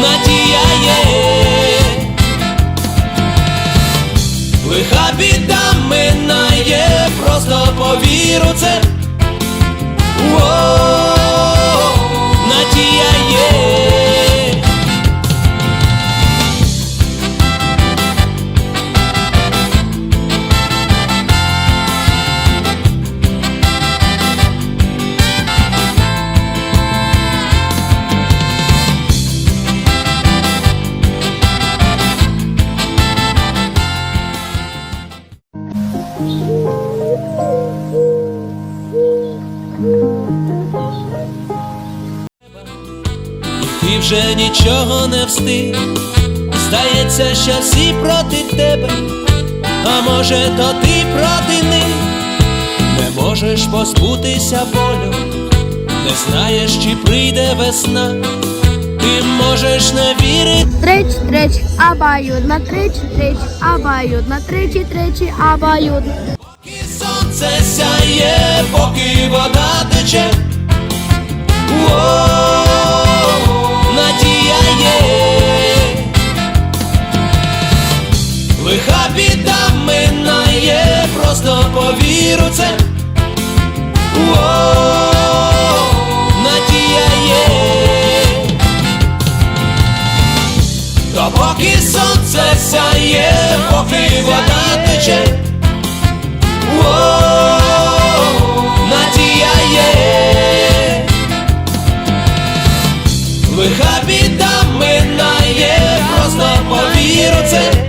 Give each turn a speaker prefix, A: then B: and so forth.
A: Надія є, лиха біда минає, просто повір це. Ти вже нічого не встиг, здається, що всі проти тебе, а може, то ти проти них, не можеш позбутися болю, не знаєш, чи прийде весна, ти можеш не вірити.
B: Трич, трич, обоюдно, трич, трич, обоюдно, тричі, тричі, обоюдно.
A: Поки сонце сяє, поки вода тече. Надія є. Лиха біда минає, просто повір у це. Сонце поки вода тече. Надія є. Лиха біда минає, просто повіру це.